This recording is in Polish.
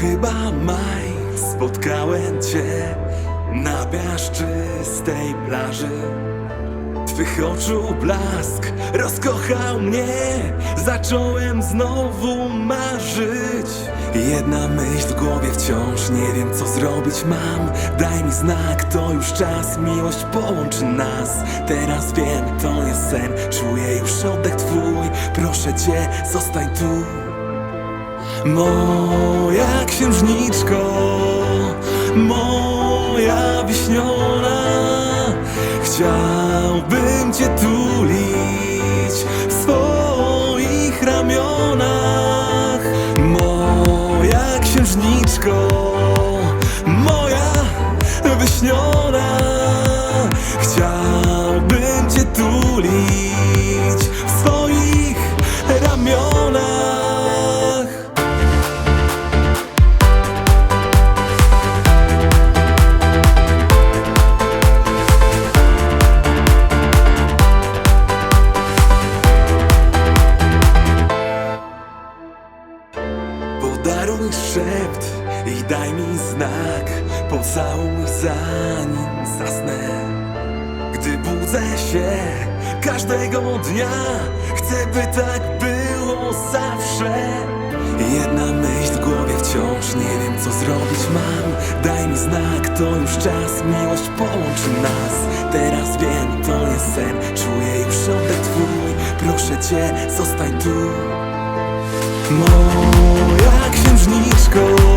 chyba maj, spotkałem cię na piaszczystej plaży. Twych oczu blask rozkochał mnie. Zacząłem znowu marzyć. Jedna myśl w głowie wciąż Nie wiem co zrobić mam. Daj mi znak, to już czas Miłość połączy nas. Teraz wiem, to nie sen Czuję już oddech twój. Proszę cię, zostań tu Moja księżniczko Moja wiśniona Chciałbym cię tulić W swoich ramionach. Moja księżniczko Moja wyśniona Podaruj szept i daj mi znak Pocałuj zanim zasnę. Gdy budzę się każdego dnia Chcę by tak było zawsze. Jedna myśl w głowie wciąż Nie wiem co zrobić mam. Daj mi znak, to już czas Miłość połączy nas. Teraz wiem, to nie sen Czuję już oddech twój. Proszę cię, zostań tu knees go